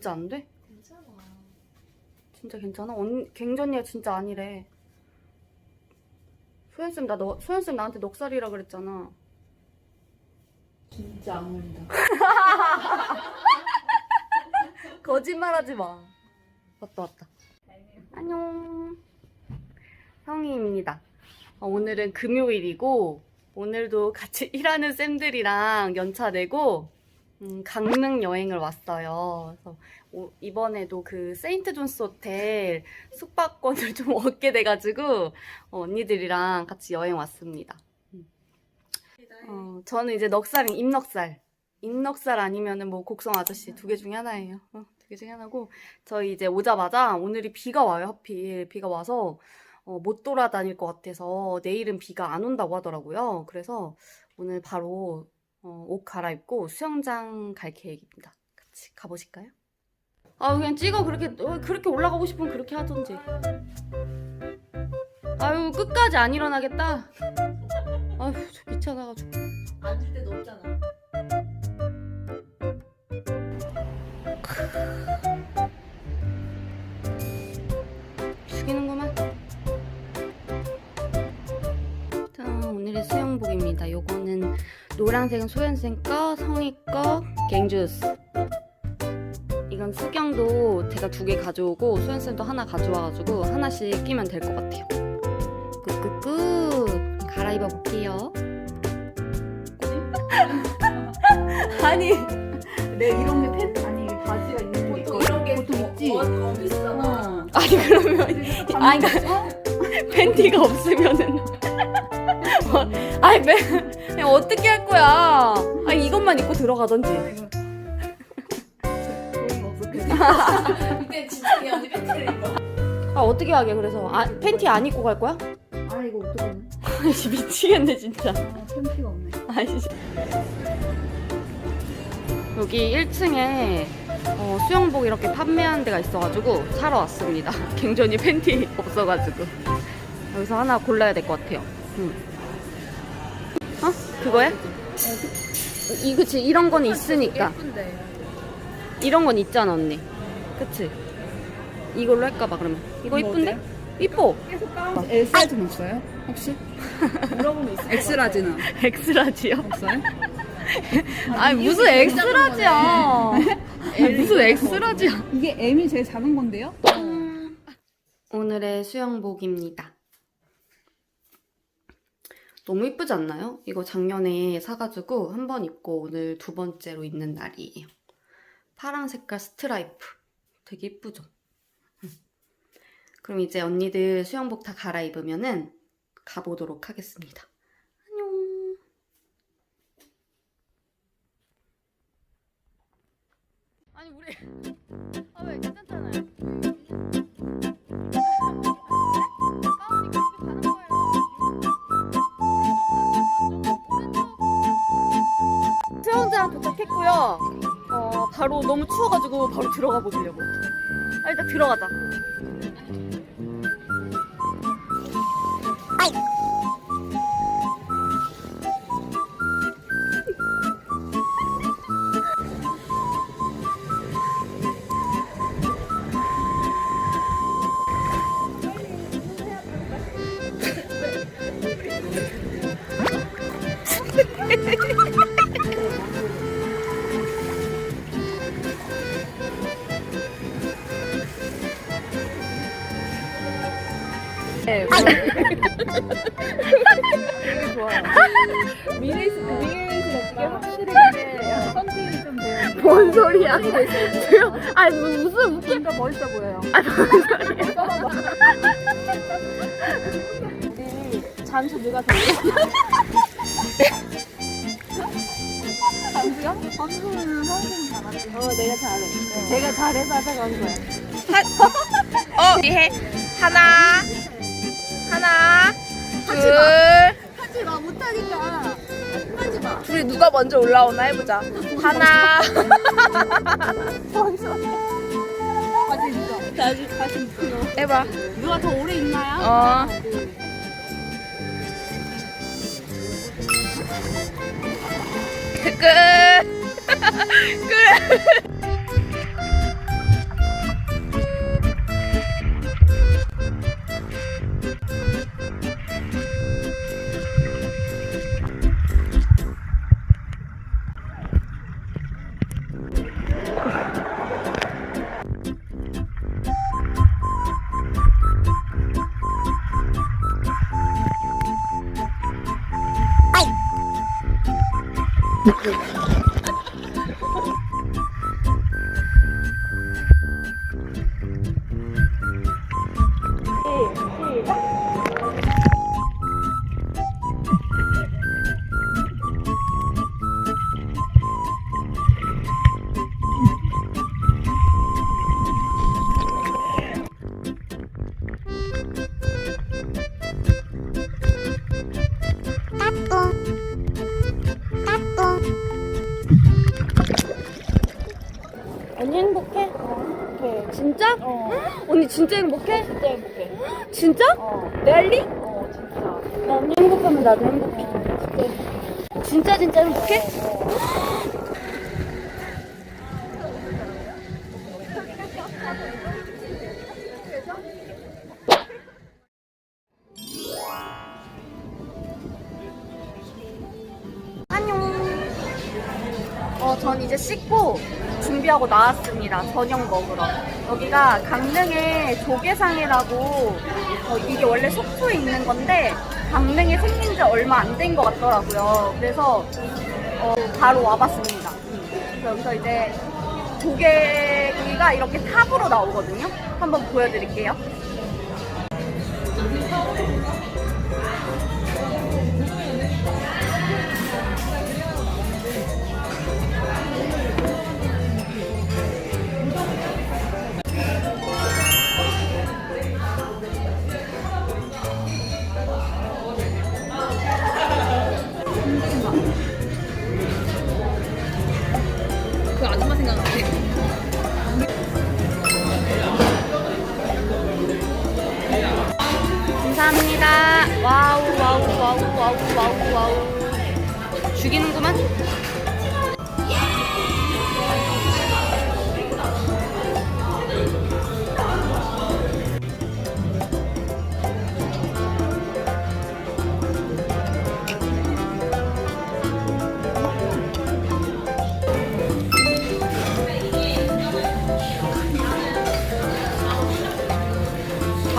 진짜 안 돼? 괜찮아. 진짜 괜찮아? 언 갱전이야 진짜 아니래. 소연쌤 나 너, 소연쌤 나한테 넉살이라 그랬잖아. 진짜 안 어울린다. 거짓말하지 마. 왔다 왔다. 안녕. 성희입니다. 어, 오늘은 금요일이고 오늘도 같이 일하는 쌤들이랑 연차 내고 음, 강릉 여행을 왔어요. 그래서 오- 이번에도 그 세인트 존스 호텔 숙박권을 좀 얻게 돼가지고 어, 언니들이랑 같이 여행 왔습니다. 음. 어, 저는 이제 넉살인 입넉살. 입넉살 아니면은 뭐 곡성 아저씨 두 개 중에 하나예요. 어, 두개 중에 하나고 저희 이제 오자마자 오늘이 비가 와요 하필 비가 와서 어, 못 돌아다닐 것 같아서 내일은 비가 안 온다고 하더라고요. 그래서 오늘 바로 어, 옷 갈아입고 수영장 갈 계획입니다. 같이 가보실까요? 아 그냥 찍어 그렇게 어, 그렇게 올라가고 싶으면 그렇게 하던지. 아유 끝까지 안 일어나겠다. 아유 저 귀찮아가지고. 앉을 때도 없잖아. 요거는 노란색은 소연생 거, 성희 거, 갱주스. 이건 수경도 제가 두 개 가져오고 소연쌤도 하나 가져와가지고 하나씩 끼면 될 것 같아요. 꾹꾹꾹 갈아입어 볼게요. 아니, 내 이런 게 팬, 아니 바지가 있는 게 있고 이런 게 보통 있지? 어. 아니 그러면 아니 그러니까 팬티가 없으면은 어, 아니 매, 그냥 어떻게 할 거야? 아니 이것만 입고 들어가던지. 진짜 이 언니 팬티를 입어. 아 어떻게 하게 그래서 아, 팬티 안 입고 갈 거야? 아 이거 어떡하냐? 아이씨 미치겠네 진짜. 아 팬티가 없네. 아이씨. 여기 1층에 어, 수영복 이렇게 판매하는 데가 있어가지고 사러 왔습니다. 갱전이 팬티 없어가지고 여기서 하나 골라야 될 것 같아요. 응. 어? 그거야? 이 그치 이런 건 있으니까 예쁜데. 이런 건 있잖아 언니. 그치? 이걸로 할까봐 그러면 이거 이거 이쁜데? 이뻐. 계속 까만. L 사이즈는 없어요? 혹시? 물어보면 있어. 엑스라지는 엑스라지요? 없어요? 아니 무슨 엑스라지야? 아니, 무슨 엑스라지야? 이게 M이 제일 작은 건데요? 오늘의 수영복입니다. 너무 이쁘지 않나요? 이거 작년에 사가지고 한 번 입고 오늘 두 번째로 입는 날이에요. 파란 색깔 스트라이프. 되게 이쁘죠? 음. 그럼 이제 언니들 수영복 다 갈아입으면은 가보도록 하겠습니다. 안녕. 우리 아왜 괜찮잖아요. 수영장 도착했고요. 어, 바로 너무 추워가지고 바로 들어가 보려고. 아, 일단 들어가자. 뭔 소리야? 아니 무슨 웃기 뭔가 멋있어 보여요. 잠수 누가 더 잠수요? 잠수는 선생님 잘하지. 어, 내가 잘해. 제가 잘해서 하자고 한 거야. 어, 우리 해. 하나, 하나, 둘. 하지 마 못하니까. 둘이 누가 먼저 올라오나 해보자. 하나, 다시. 다시. 해봐. 누가 더 오래 있나요? 어. 끝. 끝. 언니 행복해? 어. 진짜? 어. 언니 진짜 행복해? 진짜 행복해. 진짜? 어. 랠리? 어, 진짜. 나 언니 행복하면 나도 행복해. 진짜 진짜 행복해? 어, 전 이제 씻고 준비하고 나왔습니다. 저녁 먹으러. 여기가 강릉의 조개상이라고 어, 이게 원래 속초에 있는 건데 강릉에 생긴 지 얼마 안 된 것 같더라고요. 그래서 어, 바로 와봤습니다. 여기서 이제 조개구이가 이렇게 탑으로 나오거든요. 한번 보여드릴게요. 감사합니다. 와우, 와우, 와우, 와우, 와우, 와우. 죽이는구만.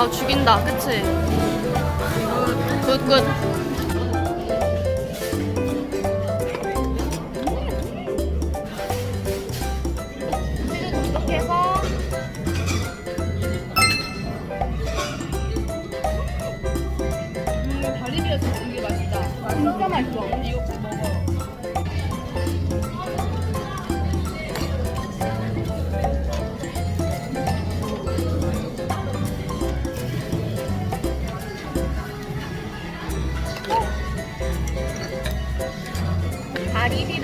아, 죽인다. 그치? 굿, 굿. 이렇게 해서 음, 진짜 맛있어.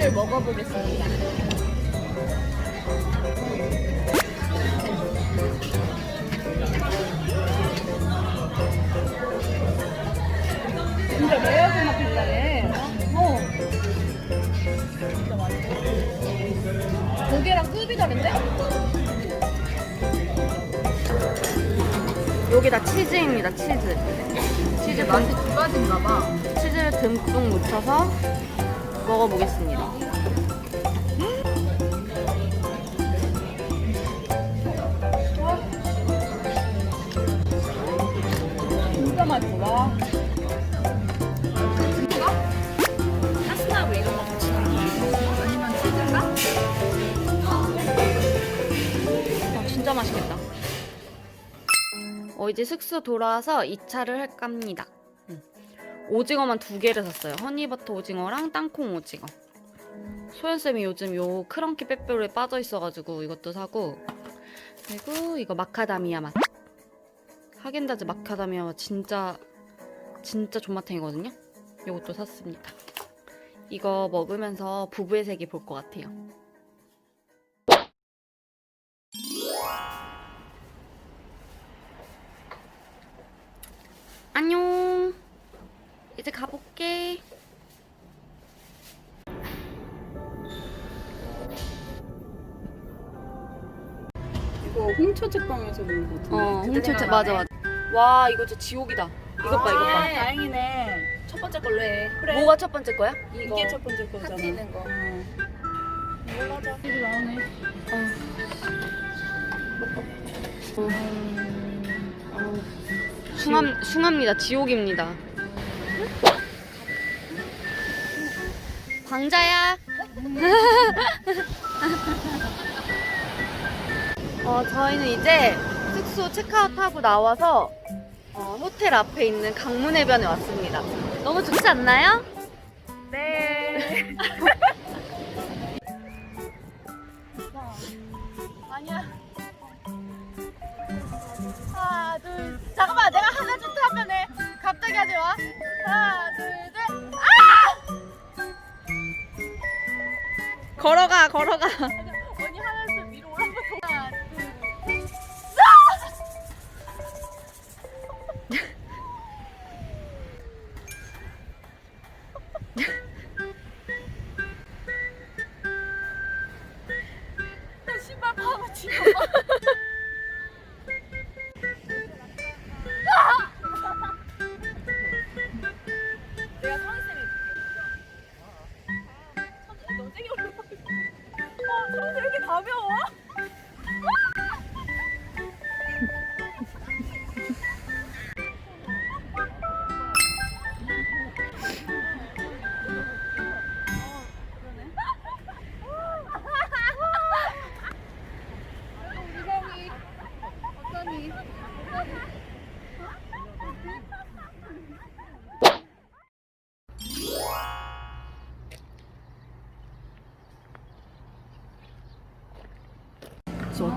를 먹어보겠습니다. 진짜 매워서 맛 비싸네. 어. 고개랑 급이 다른데? 여기다 치즈입니다, 치즈. 치즈 맛이 두 가지인가 봐. 치즈를 듬뿍 묻혀서 먹어보겠습니다. 진짜 맛있어. 아, 진짜 맛있겠다. 어, 이제 숙소 돌아와서 2차를 할까 합니다. 음. 오징어만 두 개를 샀어요. 허니버터 오징어랑 땅콩 오징어. 소연쌤이 요즘 요 크런키 빼빼로에 빠져 있어가지고 이것도 사고 그리고 이거 마카다미아 맛. 하겐다즈 마카다미아 맛 진짜 진짜 존맛탱이거든요. 이것도 샀습니다. 이거 먹으면서 부부의 세계 볼 것 같아요. 안녕. 이제 가볼게. 이거 홍초 책방에서 본거 같은데. 어, 생각나네. 맞아 맞아. 와, 이거 진짜 지옥이다. 이것 봐, 이것 봐. 아, 다행이네. 첫 번째 걸로 해. 그래. 뭐가 첫 번째 거야? 이거. 이게 첫 번째 거잖아. 하트 있는 거. 이걸로 하자. 이거 나오네. 숭함, 숭합니다. 지옥입니다. 광자야. 어, 저희는 이제 숙소 체크아웃하고 나와서 어, 호텔 앞에 있는 강문해변에 왔습니다. 너무 좋지 않나요? 네. 아니야. 하나, 둘, 잠깐만, 내가 하나 둘셋 하면 해. 갑자기 하지 마. 하나, 둘, 셋. 걸어가, 걸어가. 언니 둘 위로 올라가서 하나, 파고 치고.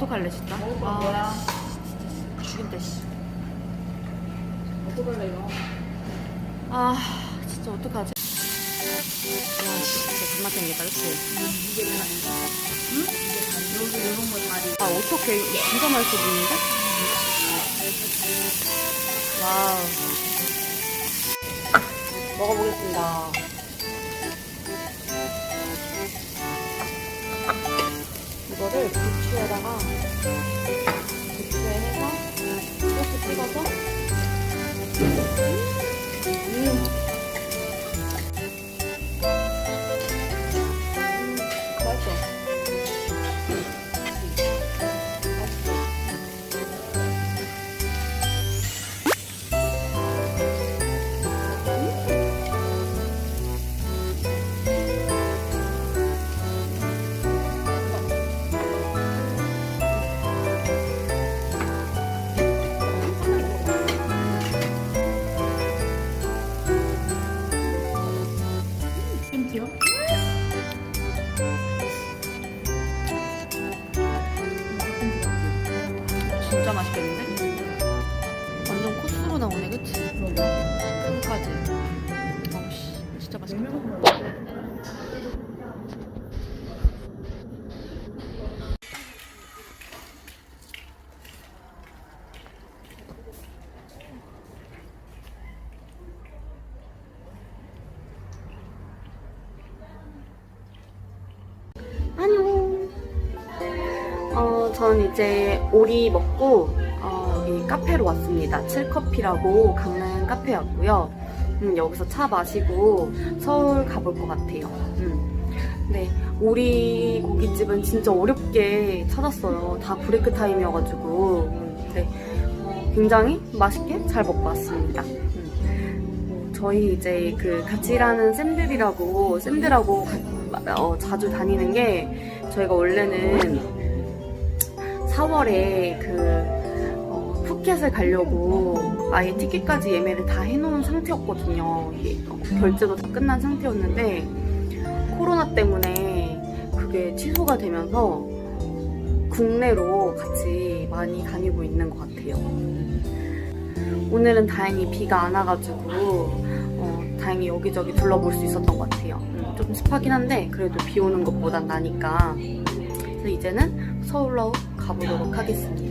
진짜 어떡할래 진짜? 아 씨, 죽인다 씨. 어떡할래 이거? 아 진짜 어떡하지? 와 진짜 존나 생겼다 그치? 응? 여기 이런 거 다리. 아 이거 진짜 맛있어 보이는데? 와우 먹어보겠습니다 이거를 부추에다가 부추에 해서 소스 찍어서 어, 전 이제 오리 먹고 어, 여기 카페로 왔습니다. 칠커피라고 강남 카페였고요. 음, 여기서 차 마시고 서울 가볼 것 같아요. 음. 네, 오리 고깃집은 진짜 어렵게 찾았어요. 다 브레이크 타임이어가지고 음, 네, 어, 굉장히 맛있게 잘 먹고 왔습니다. 음. 어, 저희 이제 그 같이 일하는 쌤들이라고 쌤들하고 가- 어, 자주 다니는 게 저희가 원래는 4월에 그 어, 푸켓을 가려고 아예 티켓까지 예매를 다 해놓은 상태였거든요. 결제도 다 끝난 상태였는데 코로나 때문에 그게 취소가 되면서 국내로 같이 많이 다니고 있는 것 같아요. 오늘은 다행히 비가 안 와가지고 어, 다행히 여기저기 둘러볼 수 있었던 것 같아요. 음, 좀 습하긴 한데 그래도 비 오는 것보단 나니까. 그래서 이제는 서울로 가보도록 하겠습니다.